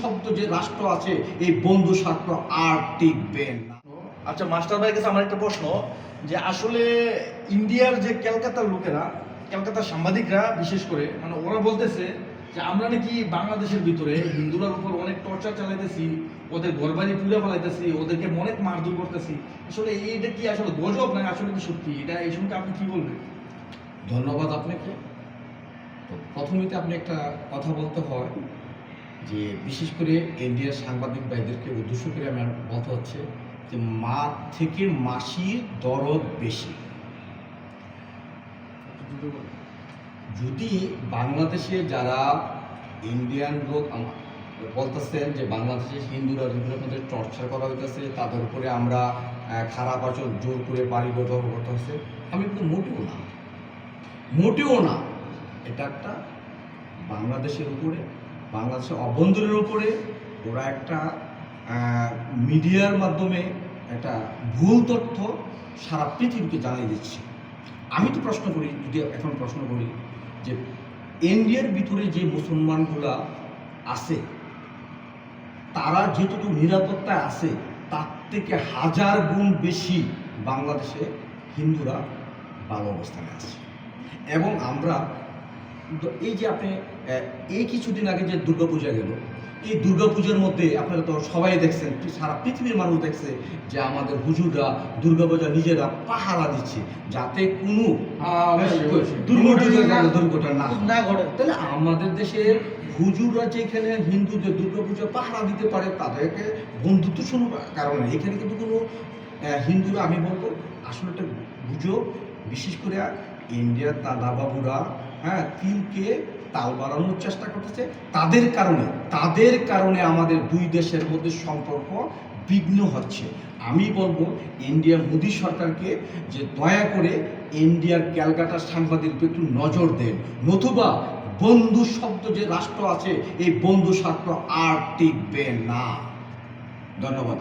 শব্দ যে রাষ্ট্র আছে এই বন্ধু রাষ্ট্র আর টিকবে না। আচ্ছা মাস্টার ভাইয়ের কাছে আমার একটা প্রশ্ন যে আসলে ইন্ডিয়ার যে ক্যালকাতার লোকেরা ক্যালকাতার সাংবাদিকরা বিশেষ করে মানে ওরা বলতেছে যে আমরা নাকি বাংলাদেশের ভিতরে হিন্দুরার উপর অনেক টর্চার চালাইতেছি ওদের ঘরবাড়ি পুড়ে ফেলাইতেছি ওদেরকে অনেক মারধর করতেছি। আসলে এইটা কি আসলে গজব না আসলে কি সত্যি? এটা এই সম্পর্কে আপনি কি বলবেন? ধন্যবাদ আপনাকে। তো প্রথমেতে আপনি একটা কথা বলতে হয় যে বিশেষ করে ইন্ডিয়ার সাংবাদিক ভাইদেরকে উদ্দেশ্য করে আমার বলতে হচ্ছে যে মা থেকে মাসির দরদ বেশি। যদি বাংলাদেশে যারা ইন্ডিয়ান লোক বলতেছেন যে বাংলাদেশে হিন্দুরা মধ্যে টর্চার করা হইতেছে, তাদের উপরে আমরা খারাপ আচরণ জোর করে বাড়ি ব্যবহার করতে হচ্ছে আমি কিন্তু মোটেও না। মোটেও না। এটা একটা বাংলাদেশের উপরে বাংলাদেশের অভ্যন্তরের উপরে ওরা একটা মিডিয়ার মাধ্যমে একটা ভুল তথ্য সারা পৃথিবীকে জানিয়ে দিচ্ছে। আমি তো প্রশ্ন করি, যদি এখন প্রশ্ন করি যে ইন্ডিয়ার ভিতরে যে মুসলমানগুলা আছে, তারা যেটুকু নিরাপত্তায় আছে, তার থেকে হাজার গুণ বেশি বাংলাদেশে হিন্দুরা ভালো অবস্থানে আছে। এবং আমরা দ- এই যে আপনি এই কিছুদিন আগে যে দুর্গাপূজা গেল এই দুর্গাপূজার মধ্যে আপনারা তো সবাই দেখছেন সারা পৃথিবীর মানুষ দেখছে যে আমাদের হুজুররা দুর্গাপূজা নিজেরা পাহারা দিচ্ছে যাতে কোনো দুর্ঘটনা দুর্ঘটনা না ঘটে। তাহলে আমাদের দেশের হুজুররা যেখানে হিন্দুদের দুর্গাপূজা পাহারা দিতে পারে তাদেরকে বন্ধুত্ব শুরু কারণে এখানে কিন্তু কোনো হিন্দুরা আমি বলব আসলে একটা গুজব বিশেষ করে ইন্ডিয়ার দাদা বাবুরা হ্যাঁ তিলকে তাল বাড়ানোর চেষ্টা করতেছে। তাদের কারণে তাদের কারণে আমাদের দুই দেশের মধ্যে সম্পর্ক বিঘ্ন হচ্ছে। আমি বলব ইন্ডিয়া মোদী সরকারকে যে দয়া করে ইন্ডিয়ার ক্যালকাটার সাংবাদিক একটু নজর দেন। নতুবা বন্ধু শব্দ যে রাষ্ট্র আছে, এই বন্ধু রাষ্ট্র আর টিকবে না। ধন্যবাদ।